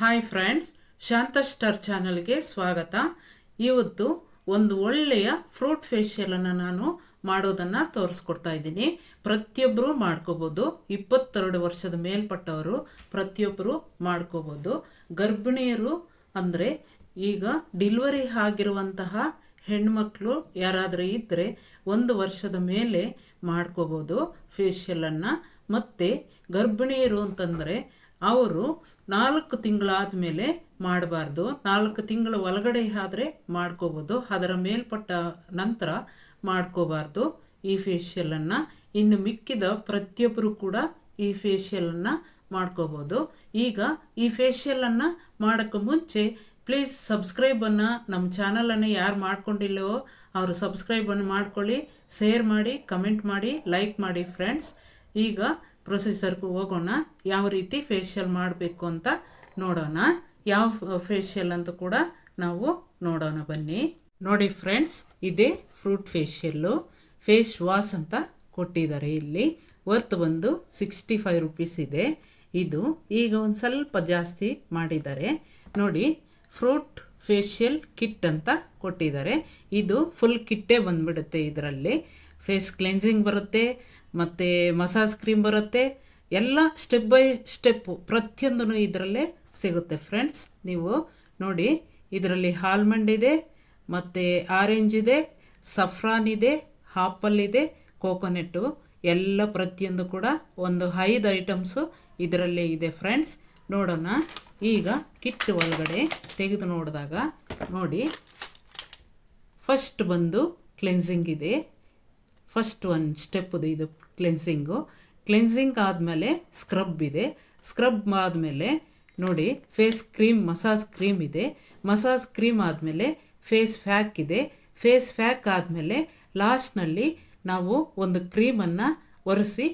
Hi friends ಶಾಂತ star ಚಾನಲ್ಗೆ ಸ್ವಾಗತ. ಇವತ್ತು ಒಂದು ಒಳ್ಳೆಯ ಫ್ರೂಟ್ ಫೇಶಿಯಲನ್ನು ನಾನು ಮಾಡೋದನ್ನು ತೋರಿಸ್ಕೊಡ್ತಾ ಇದ್ದೀನಿ. ಪ್ರತಿಯೊಬ್ಬರು ಮಾಡ್ಕೋಬೋದು. ಇಪ್ಪತ್ತೆರಡು ವರ್ಷದ ಮೇಲ್ಪಟ್ಟವರು ಪ್ರತಿಯೊಬ್ಬರು ಮಾಡ್ಕೋಬೋದು. ಗರ್ಭಿಣಿಯರು ಅಂದರೆ ಈಗ ಡಿಲ್ವರಿ ಆಗಿರುವಂತಹ ಹೆಣ್ಮಕ್ಳು ಯಾರಾದರೂ ಇದ್ದರೆ ಒಂದು ವರ್ಷದ ಮೇಲೆ ಮಾಡ್ಕೋಬೋದು ಫೇಶಿಯಲನ್ನು ಮತ್ತು ಗರ್ಭಿಣಿಯರು ಅಂತಂದರೆ ಅವರು ನಾಲ್ಕು ತಿಂಗಳಾದ ಮೇಲೆ ಮಾಡಬಾರ್ದು. ನಾಲ್ಕು ತಿಂಗಳ ಒಳಗಡೆ ಆದರೆ ಮಾಡ್ಕೋಬೋದು. ಅದರ ಮೇಲ್ಪಟ್ಟ ನಂತರ ಮಾಡ್ಕೋಬಾರ್ದು ಈ ಫೇಶಿಯಲನ್ನು ಇನ್ನು ಮಿಕ್ಕಿದ ಪ್ರತಿಯೊಬ್ಬರು ಕೂಡ ಈ ಫೇಶಿಯಲನ್ನು ಮಾಡ್ಕೋಬೋದು. ಈಗ ಈ ಫೇಶಿಯಲನ್ನು ಮಾಡೋಕ್ಕೆ ಮುಂಚೆ ಪ್ಲೀಸ್ ಸಬ್ಸ್ಕ್ರೈಬನ್ನು ನಮ್ಮ ಚಾನಲನ್ನು ಯಾರು ಮಾಡ್ಕೊಂಡಿಲ್ಲವೋ ಅವರು ಸಬ್ಸ್ಕ್ರೈಬನ್ನು ಮಾಡ್ಕೊಳ್ಳಿ ಶೇರ್ ಮಾಡಿ ಕಮೆಂಟ್ ಮಾಡಿ ಲೈಕ್ ಮಾಡಿ ಫ್ರೆಂಡ್ಸ್ ಈಗ ಪ್ರೊಸೆಸರ್ಗೆ ಹೋಗೋಣ. ಯಾವ ರೀತಿ ಫೇಶಿಯಲ್ ಮಾಡಬೇಕು ಅಂತ ನೋಡೋಣ. ಯಾವ ಫೇಶಿಯಲ್ ಅಂತ ಕೂಡ ನಾವು ನೋಡೋಣ ಬನ್ನಿ. ನೋಡಿ ಫ್ರೆಂಡ್ಸ್ ಇದೇ ಫ್ರೂಟ್ ಫೇಶಿಯಲ್ಲು ಫೇಸ್ ವಾಶ್ ಅಂತ ಕೊಟ್ಟಿದ್ದಾರೆ ಇಲ್ಲಿ. ವರ್ತ್ ಬಂದು ಸಿಕ್ಸ್ಟಿ ಫೈವ್ ರುಪೀಸ್ ಇದೆ. ಇದು ಈಗ ಒಂದು ಸ್ವಲ್ಪ ಜಾಸ್ತಿ ಮಾಡಿದ್ದಾರೆ. ನೋಡಿ ಫ್ರೂಟ್ ಫೇಶಿಯಲ್ ಕಿಟ್ ಅಂತ ಕೊಟ್ಟಿದ್ದಾರೆ. ಇದು ಫುಲ್ ಕಿಟ್ಟೇ ಬಂದ್ಬಿಡುತ್ತೆ ಇದರಲ್ಲಿ. ಫೇಸ್ ಕ್ಲೆನ್ಸಿಂಗ್ ಬರುತ್ತೆ, ಮತ್ತು ಮಸಾಜ್ ಕ್ರೀಮ್ ಬರುತ್ತೆ. ಎಲ್ಲ ಸ್ಟೆಪ್ ಬೈ ಸ್ಟೆಪ್ಪು ಪ್ರತಿಯೊಂದೂ ಇದರಲ್ಲೇ ಸಿಗುತ್ತೆ ಫ್ರೆಂಡ್ಸ್ ನೀವು ನೋಡಿ, ಇದರಲ್ಲಿ ಹಾಲ್ಮಂಡ್ ಇದೆ, ಮತ್ತು ಆರೆಂಜ್ ಇದೆ ಸಫ್ರಾನ್ ಇದೆ ಹಾಪಲ್ ಇದೆ ಕೋಕೋನೆಟ್ಟು ಎಲ್ಲ ಪ್ರತಿಯೊಂದು ಕೂಡ ಒಂದು ಐದು ಐಟಮ್ಸು ಇದರಲ್ಲೇ ಇದೆ ಫ್ರೆಂಡ್ಸ್ ನೋಡೋಣ. ಈಗ ಕಿಟ್ ಒಳಗಡೆ ತೆಗೆದು ನೋಡಿದಾಗ ನೋಡಿ ಫಸ್ಟ್ ಬಂದು ಕ್ಲೆನ್ಸಿಂಗ್ ಇದೆ. ಫಸ್ಟ್ ಒಂದು ಸ್ಟೆಪ್ಪದು ಇದು ಕ್ಲೆನ್ಸಿಂಗು ಕ್ಲೆನ್ಸಿಂಗ್ ಆದಮೇಲೆ ಸ್ಕ್ರಬ್ ಇದೆ. ಸ್ಕ್ರಬ್ ಆದಮೇಲೆ ನೋಡಿ ಫೇಸ್ ಕ್ರೀಮ್ ಮಸಾಜ್ ಕ್ರೀಮ್ ಇದೆ. ಮಸಾಜ್ ಕ್ರೀಮ್ ಆದಮೇಲೆ ಫೇಸ್ ಫ್ಯಾಕ್ ಇದೆ. ಫೇಸ್ ಫ್ಯಾಕ್ ಆದಮೇಲೆ ಲಾಸ್ಟ್ನಲ್ಲಿ ನಾವು ಒಂದು ಕ್ರೀಮನ್ನು ಒರೆಸಿ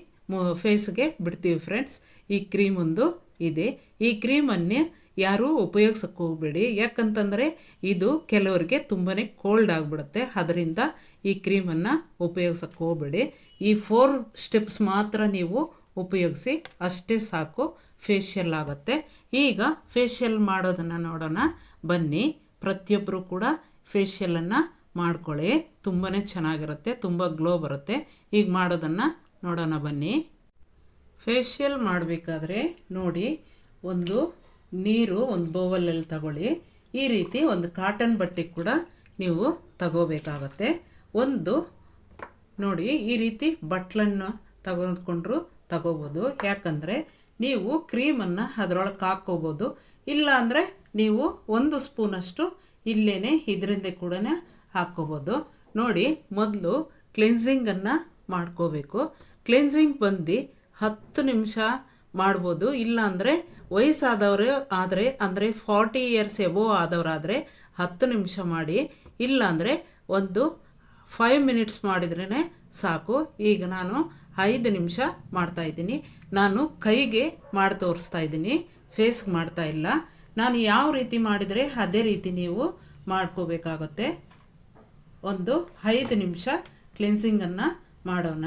ಫೇಸ್ಗೆ ಬಿಡ್ತೀವಿ ಫ್ರೆಂಡ್ಸ್ ಈ ಕ್ರೀಮ್ ಒಂದು ಇದೆ. ಈ ಕ್ರೀಮನ್ನೇ ಯಾರೂ ಉಪಯೋಗಿಸೋಕ್ಕೆ ಹೋಗಬೇಡಿ. ಯಾಕಂತಂದರೆ ಇದು ಕೆಲವರಿಗೆ ತುಂಬಾ ಕೋಲ್ಡ್ ಆಗಿಬಿಡುತ್ತೆ. ಅದರಿಂದ ಈ ಕ್ರೀಮನ್ನು ಉಪಯೋಗಿಸೋಕ್ಕೆ ಹೋಗಬೇಡಿ. ಈ ಫೋರ್ ಸ್ಟೆಪ್ಸ್ ಮಾತ್ರ ನೀವು ಉಪಯೋಗಿಸಿ ಅಷ್ಟೇ ಸಾಕು. ಫೇಶಿಯಲ್ ಆಗುತ್ತೆ. ಈಗ ಫೇಶಿಯಲ್ ಮಾಡೋದನ್ನು ನೋಡೋಣ. ಬನ್ನಿ. ಪ್ರತಿಯೊಬ್ಬರು ಕೂಡ ಫೇಶಿಯಲನ್ನು ಮಾಡ್ಕೊಳ್ಳಿ. ತುಂಬಾ ಚೆನ್ನಾಗಿರುತ್ತೆ. ತುಂಬ ಗ್ಲೋ ಬರುತ್ತೆ. ಈಗ ಮಾಡೋದನ್ನು ನೋಡೋಣ ಬನ್ನಿ. ಫೇಶಿಯಲ್ ಮಾಡಬೇಕಾದ್ರೆ ನೋಡಿ, ಒಂದು ನೀರು ಒಂದು ಬೋವಲಲ್ಲಿ ತಗೊಳ್ಳಿ. ಈ ರೀತಿ ಒಂದು ಕಾಟನ್ ಬಟ್ಟೆ ಕೂಡ ನೀವು ತಗೋಬೇಕಾಗತ್ತೆ. ಒಂದು, ನೋಡಿ, ಈ ರೀತಿ ಬಟ್ಲನ್ನು ತಗೊಂಡ್ಕೊಂಡ್ರು ತಗೋಬೋದು. ಯಾಕಂದರೆ ನೀವು ಕ್ರೀಮನ್ನು ಅದರೊಳಗೆ ಹಾಕ್ಕೋಬೋದು. ಇಲ್ಲ ಅಂದರೆ ನೀವು ಒಂದು ಸ್ಪೂನಷ್ಟು ಇಲ್ಲೇ ಇದರಿಂದ ಕೂಡ ಹಾಕ್ಕೋಬೋದು. ನೋಡಿ, ಮೊದಲು ಕ್ಲೆನ್ಸಿಂಗನ್ನು ಮಾಡ್ಕೋಬೇಕು. ಕ್ಲೆನ್ಸಿಂಗ್ ಬಂದು ಹತ್ತು ನಿಮಿಷ ಮಾಡ್ಬೋದು. ಇಲ್ಲ ಅಂದರೆ ವಯಸ್ಸಾದವರು ಆದರೆ, ಅಂದರೆ ಫಾರ್ಟಿ ಇಯರ್ಸ್ ಎಬೋ ಆದವರಾದರೆ ಹತ್ತು ನಿಮಿಷ ಮಾಡಿ. ಇಲ್ಲಾಂದರೆ ಒಂದು ಫೈವ್ ಮಿನಿಟ್ಸ್ ಮಾಡಿದ್ರೇ ಸಾಕು. ಈಗ ನಾನು ಐದು ನಿಮಿಷ ಮಾಡ್ತಾಯಿದ್ದೀನಿ ನಾನು ಕೈಗೆ ಮಾಡಿ ತೋರಿಸ್ತಾ ಇದ್ದೀನಿ. ಫೇಸ್ಗೆ ಮಾಡ್ತಾ ಇಲ್ಲ. ನಾನು ಯಾವ ರೀತಿ ಮಾಡಿದರೆ ಅದೇ ರೀತಿ ನೀವು ಮಾಡ್ಕೋಬೇಕಾಗುತ್ತೆ. ಒಂದು ಐದು ನಿಮಿಷ ಕ್ಲೆನ್ಸಿಂಗನ್ನು ಮಾಡೋಣ.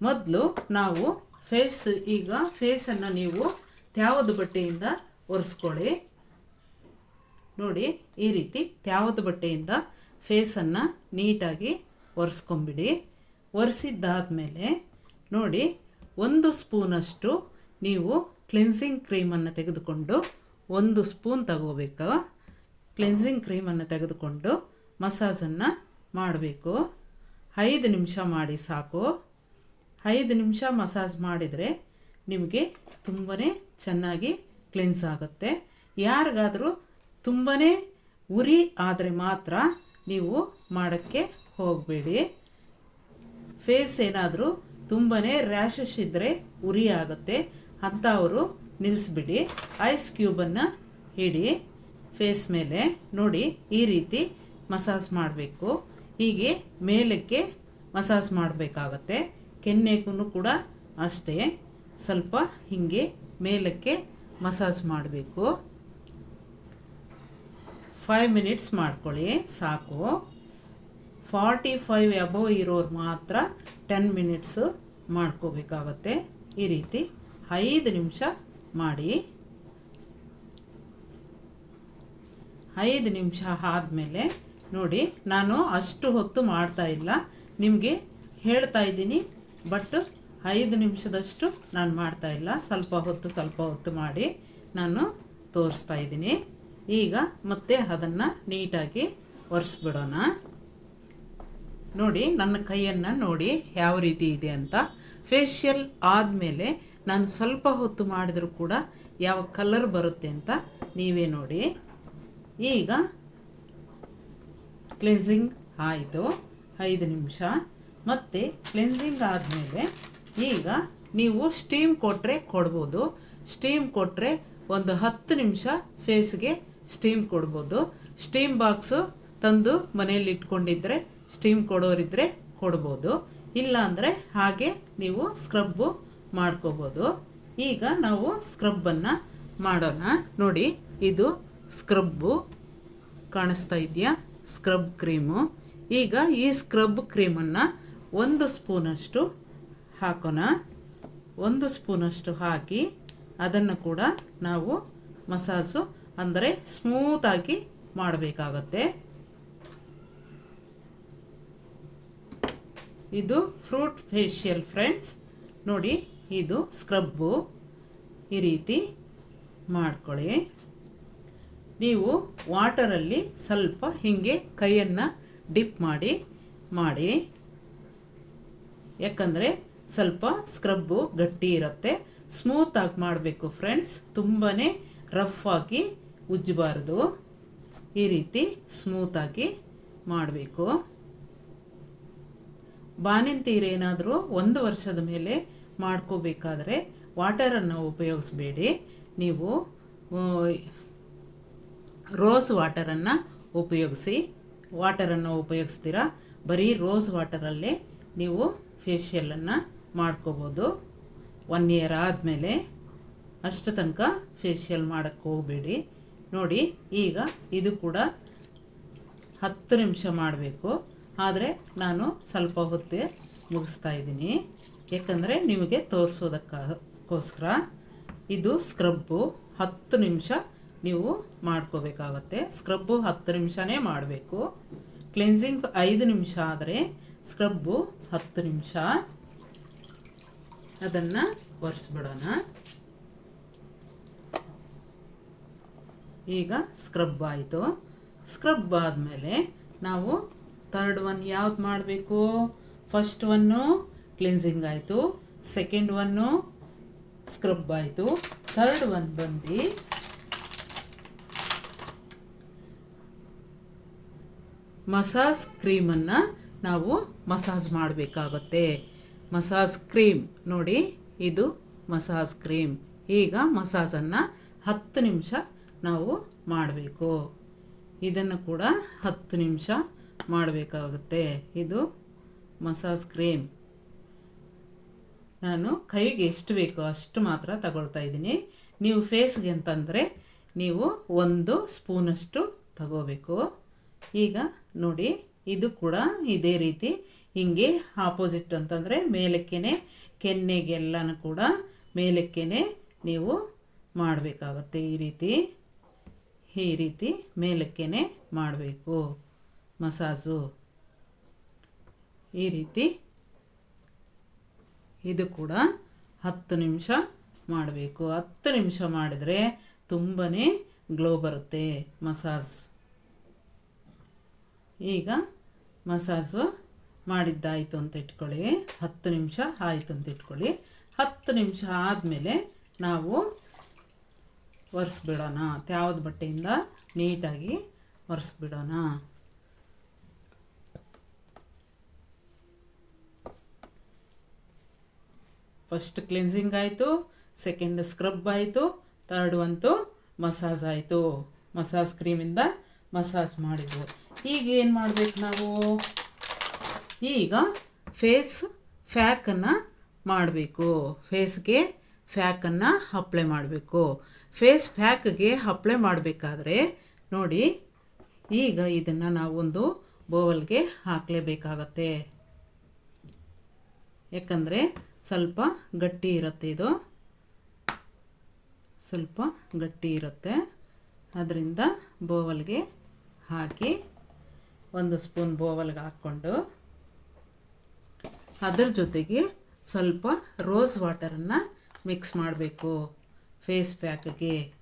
ಮೊದಲು ನಾವು ಫೇಸ್ ಈಗ ಫೇಸನ್ನು ನೀವು ತ್ಯಾವದ ಬಟ್ಟೆಯಿಂದ ಒರೆಸ್ಕೊಳ್ಳಿ. ನೋಡಿ, ಈ ರೀತಿ ತ್ಯಾವದ ಬಟ್ಟೆಯಿಂದ ಫೇಸನ್ನು ನೀಟಾಗಿ ಒರೆಸ್ಕೊಂಬಿಡಿ. ಒರೆಸಿದ್ದಾದಮೇಲೆ ನೋಡಿ, ಒಂದು ಸ್ಪೂನಷ್ಟು ನೀವು ಕ್ಲೆನ್ಸಿಂಗ್ ಕ್ರೀಮನ್ನು ತೆಗೆದುಕೊಂಡು ಒಂದು ಸ್ಪೂನ್ ತಗೋಬೇಕು. ಕ್ಲೆನ್ಸಿಂಗ್ ಕ್ರೀಮನ್ನು ತೆಗೆದುಕೊಂಡು ಮಸಾಜನ್ನು ಮಾಡಬೇಕು. ಐದು ನಿಮಿಷ ಮಾಡಿ ಸಾಕು. ಐದು ನಿಮಿಷ ಮಸಾಜ್ ಮಾಡಿದರೆ ನಿಮಗೆ ತುಂಬಾ ಚೆನ್ನಾಗಿ ಕ್ಲೆನ್ಸ್ ಆಗುತ್ತೆ. ಯಾರಿಗಾದರೂ ತುಂಬಾ ಉರಿ ಆದರೆ ಮಾತ್ರ ನೀವು ಮಾಡೋಕ್ಕೆ ಹೋಗಬೇಡಿ. ಫೇಸ್ ಏನಾದರೂ ತುಂಬಾ ರ್ಯಾಷಸ್ ಇದ್ದರೆ ಉರಿ ಆಗುತ್ತೆ. ಅಂಥವರು ನಿಲ್ಲಿಸ್ಬಿಡಿ ಐಸ್ ಕ್ಯೂಬನ್ನು ಇಡಿ. ಫೇಸ್ ಮೇಲೆ ನೋಡಿ ಈ ರೀತಿ ಮಸಾಜ್ ಮಾಡಬೇಕು. ಹೀಗೆ ಮೇಲಕ್ಕೆ ಮಸಾಜ್ ಮಾಡಬೇಕಾಗತ್ತೆ. ಕೆನ್ನೆಗೂ ಕೂಡ ಅಷ್ಟೇ. ಸ್ವಲ್ಪ ಹೀಗೆ ಮೇಲಕ್ಕೆ ಮಸಾಜ್ ಮಾಡಬೇಕು. ಫೈವ್ ಮಿನಿಟ್ಸ್ ಮಾಡ್ಕೊಳ್ಳಿ, ಸಾಕು. ಫಾರ್ಟಿ ಫೈವ್ ಅಬೋವ್ ಇರೋರು ಮಾತ್ರ ಟೆನ್ ಮಿನಿಟ್ಸು ಮಾಡ್ಕೋಬೇಕಾಗತ್ತೆ. ಈ ರೀತಿ ಐದು ನಿಮಿಷ ಮಾಡಿ. ಐದು ನಿಮಿಷ ಆದಮೇಲೆ ನೋಡಿ, ನಾನು ಅಷ್ಟು ಹೊತ್ತು ಮಾಡ್ತಾ ಇಲ್ಲ. ನಿಮಗೆ ಹೇಳ್ತಾ ಇದ್ದೀನಿ ಬಟ್ ಐದು ನಿಮಿಷದಷ್ಟು ನಾನು ಮಾಡ್ತಾ ಇಲ್ಲ. ಸ್ವಲ್ಪ ಹೊತ್ತು ಸ್ವಲ್ಪ ಹೊತ್ತು ಮಾಡಿ ನಾನು ತೋರಿಸ್ತಾ ಇದ್ದೀನಿ. ಈಗ ಮತ್ತೆ ಅದನ್ನು ನೀಟಾಗಿ ಒರೆಸ್ಬಿಡೋಣ. ನೋಡಿ, ನನ್ನ ಕೈಯನ್ನು ನೋಡಿ ಯಾವ ರೀತಿ ಇದೆ ಅಂತ. ಫೇಶಿಯಲ್ ಆದಮೇಲೆ ನಾನು ಸ್ವಲ್ಪ ಹೊತ್ತು ಮಾಡಿದರೂ ಕೂಡ ಯಾವ ಕಲರ್ ಬರುತ್ತೆ ಅಂತ ನೀವೇ ನೋಡಿ. ಈಗ ಕ್ಲೆನ್ಸಿಂಗ್ ಆಯಿತು. ಐದು ನಿಮಿಷ. ಮತ್ತು ಕ್ಲೆನ್ಸಿಂಗ್ ಆದಮೇಲೆ ಈಗ ನೀವು ಸ್ಟೀಮ್ ಕೊಟ್ಟರೆ ಕೊಡ್ಬೋದು. ಸ್ಟೀಮ್ ಕೊಟ್ಟರೆ ಒಂದು ಹತ್ತು ನಿಮಿಷ ಫೇಸ್ಗೆ ಸ್ಟೀಮ್ ಕೊಡ್ಬೋದು. ಸ್ಟೀಮ್ ಬಾಕ್ಸು ತಂದು ಮನೆಯಲ್ಲಿ ಇಟ್ಕೊಂಡಿದ್ರೆ ಸ್ಟೀಮ್ ಕೊಡೋರಿದ್ದರೆ ಕೊಡ್ಬೋದು. ಇಲ್ಲಾಂದರೆ ಹಾಗೆ ನೀವು ಸ್ಕ್ರಬ್ಬು ಮಾಡ್ಕೋಬೋದು. ಈಗ ನಾವು ಸ್ಕ್ರಬ್ಬನ್ನು ಮಾಡೋಣ. ನೋಡಿ, ಇದು ಸ್ಕ್ರಬ್ಬು ಕಾಣಿಸ್ತಾ ಇದೆಯಾ? ಸ್ಕ್ರಬ್ ಕ್ರೀಮು ಈಗ ಈ ಸ್ಕ್ರಬ್ ಕ್ರೀಮನ್ನು ಒಂದು ಸ್ಪೂನಷ್ಟು ಹಾಕೋಣ. ಒಂದು ಸ್ಪೂನಷ್ಟು ಹಾಕಿ ಅದನ್ನು ಕೂಡ ನಾವು ಮಸಾಜು ಅಂದರೆ ಸ್ಮೂತಾಗಿ ಮಾಡಬೇಕಾಗತ್ತೆ. ಇದು ಫ್ರೂಟ್ ಫೇಶಿಯಲ್ ಫ್ರೆಂಡ್ಸ್, ನೋಡಿ ಇದು ಸ್ಕ್ರಬ್ಬು. ಈ ರೀತಿ ಮಾಡ್ಕೊಳ್ಳಿ. ನೀವು ವಾಟರಲ್ಲಿ ಸ್ವಲ್ಪ ಹೀಗೆ ಕೈಯನ್ನು ಡಿಪ್ ಮಾಡಿ ಮಾಡಿ. ಯಾಕಂದರೆ ಸ್ವಲ್ಪ ಸ್ಕ್ರಬ್ಬು ಗಟ್ಟಿ ಇರುತ್ತೆ. ಸ್ಮೂತಾಗಿ ಮಾಡಬೇಕು ಫ್ರೆಂಡ್ಸ್ ತುಂಬಾ ರಫ್ ಆಗಿ ಉಜ್ಜಬಾರ್ದು. ಈ ರೀತಿ ಸ್ಮೂತಾಗಿ ಮಾಡಬೇಕು. ಬಾಣಂತಿಯರೇನಾದರೂ ಒಂದು ವರ್ಷದ ಮೇಲೆ ಮಾಡ್ಕೋಬೇಕಾದ್ರೆ ವಾಟರನ್ನು ಉಪಯೋಗಿಸಬೇಡಿ. ನೀವು ರೋಸ್ ವಾಟರನ್ನು ಉಪಯೋಗಿಸಿ ವಾಟರನ್ನು ಉಪಯೋಗಿಸ್ತೀರಾ? ಬರೀ ರೋಸ್ ವಾಟರಲ್ಲೇ ನೀವು ಫೇಶಿಯಲನ್ನು ಮಾಡ್ಕೋಬೋದು. ಒನ್ ಇಯರ್ ಆದಮೇಲೆ ಅಷ್ಟು ತನಕ ಫೇಶಿಯಲ್ ಮಾಡೋಕ್ಕೆ ಹೋಗಬೇಡಿ. ನೋಡಿ, ಈಗ ಇದು ಕೂಡ ಹತ್ತು ನಿಮಿಷ ಮಾಡಬೇಕು. ಆದರೆ ನಾನು ಸ್ವಲ್ಪ ಹೊತ್ತೇ ಮುಗಿಸ್ತಾ ಇದ್ದೀನಿ. ಯಾಕಂದರೆ ನಿಮಗೆ ತೋರಿಸೋದಕ್ಕೋಸ್ಕರ ಇದು ಸ್ಕ್ರಬ್ಬು ಹತ್ತು ನಿಮಿಷ ನೀವು ಮಾಡ್ಕೋಬೇಕಾಗತ್ತೆ. ಸ್ಕ್ರಬ್ಬು ಹತ್ತು ನಿಮಿಷನೇ ಮಾಡಬೇಕು. ಕ್ಲೆನ್ಸಿಂಗ್ ಐದು ನಿಮಿಷ ಆದರೆ ಸ್ಕ್ರಬ್ಬು ಹತ್ತು ನಿಮಿಷ. ಅದನ್ನು ಒರೆಸ್ಬಿಡೋಣ. ಈಗ ಸ್ಕ್ರಬ್ ಆಯಿತು. ಸ್ಕ್ರಬ್ ಆದಮೇಲೆ ನಾವು ಥರ್ಡ್ ಒನ್ ಯಾವ್ದು ಮಾಡಬೇಕು? ಫಸ್ಟ್ ಒನ್ನು ಕ್ಲಿನ್ಸಿಂಗ್ ಆಯಿತು. ಸೆಕೆಂಡ್ ಒನ್ನು ಸ್ಕ್ರಬ್ ಆಯಿತು. ಥರ್ಡ್ ಒನ್ ಬಂದು ಮಸಾಜ್ ಕ್ರೀಮನ್ನು ನಾವು ಮಸಾಜ್ ಮಾಡಬೇಕಾಗುತ್ತೆ. ಮಸಾಜ್ ಕ್ರೀಮ್ ನೋಡಿ, ಇದು ಮಸಾಜ್ ಕ್ರೀಮ್. ಈಗ ಮಸಾಜನ್ನು ಹತ್ತು ನಿಮಿಷ ನಾವು ಮಾಡಬೇಕು. ಇದನ್ನು ಕೂಡ ಹತ್ತು ನಿಮಿಷ ಮಾಡಬೇಕಾಗುತ್ತೆ. ಇದು ಮಸಾಜ್ ಕ್ರೀಮ್. ನಾನು ಕೈಗೆ ಎಷ್ಟು ಬೇಕೋ ಅಷ್ಟು ಮಾತ್ರ ತಗೊಳ್ತಾ ಇದ್ದೀನಿ. ನೀವು ಫೇಸ್ಗೆ ಅಂತಂದರೆ ನೀವು ಒಂದು ಸ್ಪೂನಷ್ಟು ತಗೋಬೇಕು. ಈಗ ನೋಡಿ ಇದು ಕೂಡ ಇದೇ ರೀತಿ. ಹಿಂಗೆ ಆಪೋಸಿಟ್ ಅಂತಂದರೆ ಮೇಲಕ್ಕೇನೆ, ಕೆನ್ನೆಗೆಲ್ಲನೂ ಕೂಡ ಮೇಲಕ್ಕೇನೆ ನೀವು ಮಾಡಬೇಕಾಗುತ್ತೆ ಈ ರೀತಿ. ಈ ರೀತಿ ಮೇಲಕ್ಕೇನೆ ಮಾಡಬೇಕು. ಮಸಾಜು. ಈ ರೀತಿ ಇದು ಕೂಡ ಹತ್ತು ನಿಮಿಷ ಮಾಡಬೇಕು. ಹತ್ತು ನಿಮಿಷ ಮಾಡಿದರೆ ತುಂಬಾ ಗ್ಲೋ ಬರುತ್ತೆ ಮಸಾಜ್. ಈಗ ಮಸಾಜು ಮಾಡಿದ್ದಾಯಿತು ಅಂತ ಇಟ್ಕೊಳ್ಳಿ. ಹತ್ತು ನಿಮಿಷ ಆಯಿತು ಅಂತ ಇಟ್ಕೊಳ್ಳಿ. ಹತ್ತು ನಿಮಿಷ ಆದಮೇಲೆ ನಾವು ಒರೆಸ್ಬಿಡೋಣ. ಯಾವ್ದು ಬಟ್ಟೆಯಿಂದ? ನೀಟಾಗಿ ಒರೆಸ್ಬಿಡೋಣ. ಫಸ್ಟ್ ಕ್ಲೆನ್ಸಿಂಗ್ ಆಯಿತು, ಸೆಕೆಂಡ್ ಸ್ಕ್ರಬ್ ಆಯಿತು, ಥರ್ಡ್ ಅಂತೂ ಮಸಾಜ್ ಆಯಿತು. ಮಸಾಜ್ ಕ್ರೀಮಿಂದ ಮಸಾಜ್ ಮಾಡಿದ್ವು. ಈಗ ಏನು ಮಾಡಬೇಕು ನಾವು? ಈಗ ಫೇಸ್ ಫ್ಯಾಕನ್ನು ಮಾಡಬೇಕು. ಫೇಸ್ಗೆ ಫ್ಯಾಕನ್ನು ಅಪ್ಲೈ ಮಾಡಬೇಕು. ಫೇಸ್ ಫ್ಯಾಕ್ಗೆ ಅಪ್ಲೈ ಮಾಡಬೇಕಾದ್ರೆ ನೋಡಿ, ಈಗ ಇದನ್ನು ನಾವೊಂದು ಬೋವಲ್ಗೆ ಹಾಕಲೇಬೇಕಾಗತ್ತೆ. ಯಾಕಂದರೆ ಸ್ವಲ್ಪ ಗಟ್ಟಿ ಇರುತ್ತೆ ಇದು. ಸ್ವಲ್ಪ ಗಟ್ಟಿ ಇರುತ್ತೆ. ಅದರಿಂದ ಬೋವಲ್ಗೆ ಹಾಕಿ ಒಂದು ಸ್ಪೂನ್ ಬೋವಲ್ಗೆ ಹಾಕ್ಕೊಂಡು ಅದರ ಜೊತೆಗೆ ಸ್ವಲ್ಪ ರೋಸ್ ವಾಟರನ್ನು ಮಿಕ್ಸ್ ಮಾಡಬೇಕು. ಫೇಸ್ ಪ್ಯಾಕ್ಗೆ.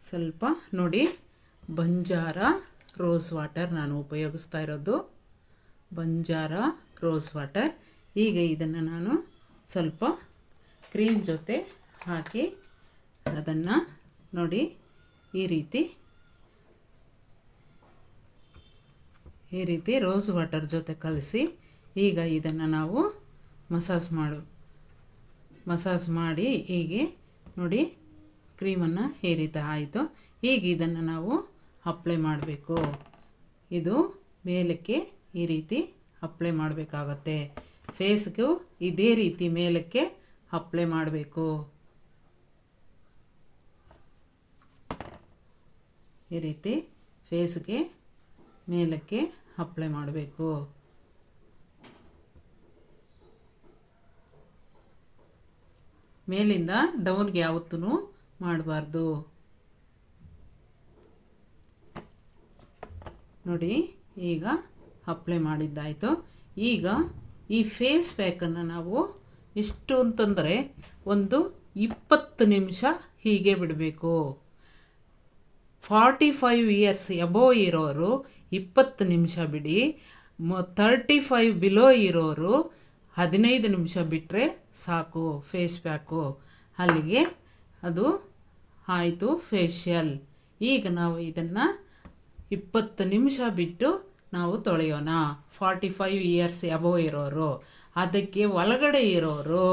ಸ್ವಲ್ಪ ನೋಡಿ ಬಂಜಾರ ರೋಸ್ ವಾಟರ್ ನಾನು ಉಪಯೋಗಿಸ್ತಾ ಇರೋದು. Banjara rose water. ಈಗ ಇದನ್ನು ನಾನು ಸ್ವಲ್ಪ ಕ್ರೀಮ್ ಜೊತೆ ಹಾಕಿ ಅದನ್ನು ನೋಡಿ ಈ ರೀತಿ ಈ ರೀತಿ ರೋಸ್ ವಾಟರ್ ಜೊತೆ ಕಲಸಿ, ಈಗ ಇದನ್ನು ನಾವು ಮಸಾಜ್ ಮಾಡು ಮಸಾಜ್ ಮಾಡಿ ಹೀಗೆ ನೋಡಿ ಕ್ರೀಮನ್ನು ಈ ರೀತಿ ಆಯಿತು. ಈಗ ಇದನ್ನು ನಾವು ಅಪ್ಲೈ ಮಾಡಬೇಕು. ಇದು ಮೇಲಕ್ಕೆ ಈ ರೀತಿ ಅಪ್ಲೈ ಮಾಡಬೇಕಾಗತ್ತೆ. ಫೇಸ್ಗೂ ಇದೇ ರೀತಿ ಮೇಲಕ್ಕೆ ಅಪ್ಲೈ ಮಾಡಬೇಕು. ಈ ರೀತಿ ಫೇಸ್ಗೆ ಮೇಲಕ್ಕೆ ಅಪ್ಲೈ ಮಾಡಬೇಕು. ಮೇಲಿಂದ ಡೌನ್ಗೆ ಯಾವತ್ತೂ ಮಾಡಬಾರ್ದು. ನೋಡಿ, ಈಗ ಅಪ್ಲೈ ಮಾಡಿದ್ದಾಯಿತು. ಈಗ ಈ ಫೇಸ್ ಪ್ಯಾಕನ್ನು ನಾವು ಎಷ್ಟು ಅಂತಂದರೆ ಒಂದು ಇಪ್ಪತ್ತು ನಿಮಿಷ ಹೀಗೆ ಬಿಡಬೇಕು. ಫಾರ್ಟಿ ಫೈವ್ ಇಯರ್ಸ್ ಎಬೋ ಇರೋರು ಇಪ್ಪತ್ತು ನಿಮಿಷ ಬಿಡಿ. ತರ್ಟಿ ಫೈವ್ ಬಿಲೋ ಇರೋರು ಹದಿನೈದು ನಿಮಿಷ ಬಿಟ್ಟರೆ ಸಾಕು, ಫೇಸ್ ಪ್ಯಾಕು. ಅಲ್ಲಿಗೆ ಅದು ಆಯಿತು ಫೇಶಿಯಲ್. ಈಗ ನಾವು ಇದನ್ನು ಇಪ್ಪತ್ತು ನಿಮಿಷ ಬಿಟ್ಟು ನಾವು ತೊಳೆಯೋಣ. ಫಾರ್ಟಿ ಫೈವ್ ಇಯರ್ಸ್ ಎಬೋ ಇರೋರು. ಅದಕ್ಕೆ ಒಳಗಡೆ ಇರೋರು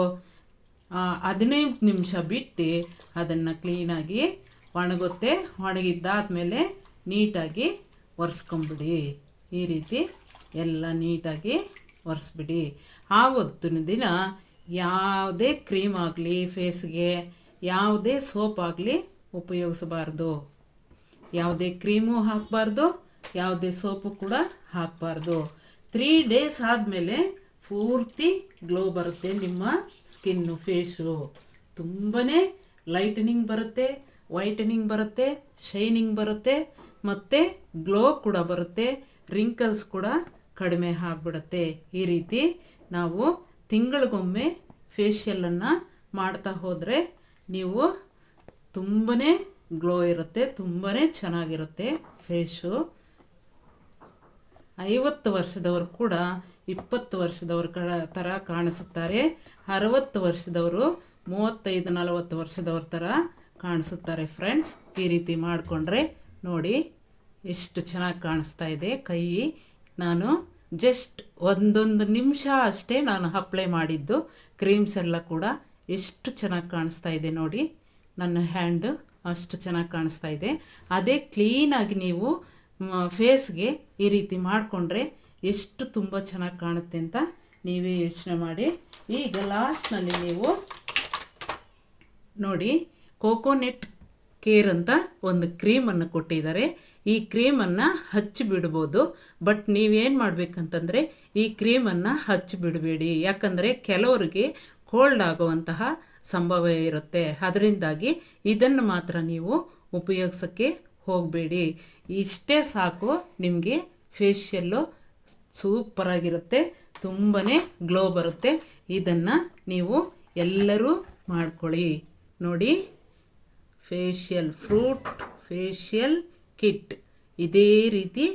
ಹದಿನೈದು ನಿಮಿಷ ಬಿಟ್ಟು ಅದನ್ನು ಕ್ಲೀನಾಗಿ ಒಣಗುತ್ತೆ. ಒಣಗಿದ್ದಾದ್ಮೇಲೆ ನೀಟಾಗಿ ಒರೆಸ್ಕೊಂಬಿಡಿ. ಈ ರೀತಿ ಎಲ್ಲ ನೀಟಾಗಿ ಒರೆಸ್ಬಿಡಿ. ಆವತ್ತಿನ ದಿನ ಯಾವುದೇ ಕ್ರೀಮ್ ಆಗಲಿ, ಫೇಸ್ಗೆ ಯಾವುದೇ ಸೋಪ್ ಆಗಲಿ ಉಪಯೋಗಿಸಬಾರ್ದು. ಯಾವುದೇ ಕ್ರೀಮು ಹಾಕಬಾರ್ದು, ಯಾವುದೇ ಸೋಪು ಕೂಡ ಹಾಕಬಾರ್ದು. ತ್ರೀ ಡೇಸ್ ಆದಮೇಲೆ ಪೂರ್ತಿ ಗ್ಲೋ ಬರುತ್ತೆ ನಿಮ್ಮ ಸ್ಕಿನ್ನು, ಫೇಸು. ತುಂಬಾ ಲೈಟನಿಂಗ್ ಬರುತ್ತೆ. ವೈಟನಿಂಗ್ ಬರುತ್ತೆ, ಶೈನಿಂಗ್ ಬರುತ್ತೆ, ಮತ್ತು ಗ್ಲೋ ಕೂಡ ಬರುತ್ತೆ ರಿಂಕಲ್ಸ್ ಕೂಡ ಕಡಿಮೆ ಆಗಿಬಿಡುತ್ತೆ. ಈ ರೀತಿ ನಾವು ತಿಂಗಳಿಗೊಮ್ಮೆ ಫೇಶಿಯಲನ್ನು ಮಾಡ್ತಾ ಹೋದರೆ ನೀವು ತುಂಬನೇ ಗ್ಲೋ ಇರುತ್ತೆ, ತುಂಬನೇ ಚೆನ್ನಾಗಿರುತ್ತೆ ಫೇಶು ಐವತ್ತು ವರ್ಷದವರು ಕೂಡ ಇಪ್ಪತ್ತು ವರ್ಷದವ್ರ ಕ ಥರ ಕಾಣಿಸುತ್ತಾರೆ. ಅರವತ್ತು ವರ್ಷದವರು ಮೂವತ್ತೈದು ನಲವತ್ತು ವರ್ಷದವ್ರ ಥರ ಕಾಣಿಸುತ್ತಾರೆ ಫ್ರೆಂಡ್ಸ್ ಈ ರೀತಿ ಮಾಡಿಕೊಂಡ್ರೆ ನೋಡಿ ಎಷ್ಟು ಚೆನ್ನಾಗಿ ಕಾಣಿಸ್ತಾ ಇದೆ. ಕೈ ನಾನು ಜಸ್ಟ್ ಒಂದೊಂದು ನಿಮಿಷ ಅಷ್ಟೇ ನಾನು ಅಪ್ಲೈ ಮಾಡಿದ್ದು. ಕ್ರೀಮ್ಸ್ ಎಲ್ಲ ಕೂಡ ಎಷ್ಟು ಚೆನ್ನಾಗಿ ಕಾಣಿಸ್ತಾ ಇದೆ ನೋಡಿ. ನನ್ನ ಹ್ಯಾಂಡ್ ಅಷ್ಟು ಚೆನ್ನಾಗಿ ಕಾಣಿಸ್ತಾ ಇದೆ. ಅದೇ ಕ್ಲೀನಾಗಿ ನೀವು ಫೇಸ್ಗೆ ಈ ರೀತಿ ಮಾಡಿಕೊಂಡ್ರೆ ಎಷ್ಟು ತುಂಬ ಚೆನ್ನಾಗಿ ಕಾಣುತ್ತೆ ಅಂತ ನೀವೇ ಯೋಚನೆ ಮಾಡಿ. ಈಗ ಲಾಸ್ಟ್ನಲ್ಲಿ ನೀವು ನೋಡಿ ಕೋಕೋನೆಟ್ ಕೇರ್ ಅಂತ ಒಂದು ಕ್ರೀಮನ್ನು ಕೊಟ್ಟಿದ್ದಾರೆ. ಈ ಕ್ರೀಮನ್ನು ಹಚ್ಚಿ ಬಿಡ್ಬೋದು. ಬಟ್ ನೀವೇನು ಮಾಡಬೇಕಂತಂದರೆ ಈ ಕ್ರೀಮನ್ನು ಹಚ್ಚಿ ಬಿಡಬೇಡಿ. ಯಾಕಂದರೆ ಕೆಲವರಿಗೆ ಕೋಲ್ಡ್ ಆಗುವಂತಹ ಸಂಭವ ಇರುತ್ತೆ. ಅದರಿಂದಾಗಿ ಇದನ್ನು ಮಾತ್ರ ನೀವು ಉಪಯೋಗಿಸೋಕ್ಕೆ ಹೋಗಬೇಡಿ. ಇಷ್ಟೇ ಸಾಕು ನಿಮಗೆ ಫೇಶಿಯಲ್ಲು ಸೂಪರಾಗಿರುತ್ತೆ. ತುಂಬಾ ಗ್ಲೋ ಬರುತ್ತೆ. ಇದನ್ನು ನೀವು ಎಲ್ಲರೂ ಮಾಡ್ಕೊಳ್ಳಿ. ನೋಡಿ. ಫೇಶಿಯಲ್ ಫ್ರೂಟ್ ಫೇಶಿಯಲ್ ಕಿಟ್ ಇದೇ ರೀತಿ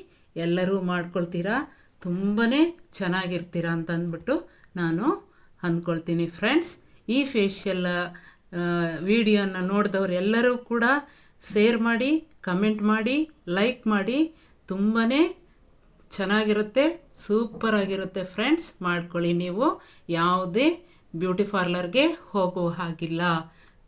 ಎಲ್ಲರೂ ಮಾಡ್ಕೊಳ್ತೀರಾ? ತುಂಬಾ ಚೆನ್ನಾಗಿರ್ತೀರಾ ಅಂತ ಅಂದ್ಬಿಟ್ಟು ನಾನು ಅಂದ್ಕೊಳ್ತೀನಿ ಫ್ರೆಂಡ್ಸ್ ಈ ಫೇಶಿಯಲ್ ವಿಡಿಯೋನ ನೋಡಿದವ್ರು ಎಲ್ಲರೂ ಕೂಡ ಶೇರ್ ಮಾಡಿ ಕಮೆಂಟ್ ಮಾಡಿ ಲೈಕ್ ಮಾಡಿ. ತುಂಬಾ ಚೆನ್ನಾಗಿರುತ್ತೆ ಸೂಪರ್ ಆಗಿರುತ್ತೆ ಫ್ರೆಂಡ್ಸ್ ಮಾಡ್ಕೊಳ್ಳಿ ನೀವು. ಯಾವುದೇ ಬ್ಯೂಟಿ ಪಾರ್ಲರ್ಗೆ ಹೋಗುವ ಹಾಗಿಲ್ಲ.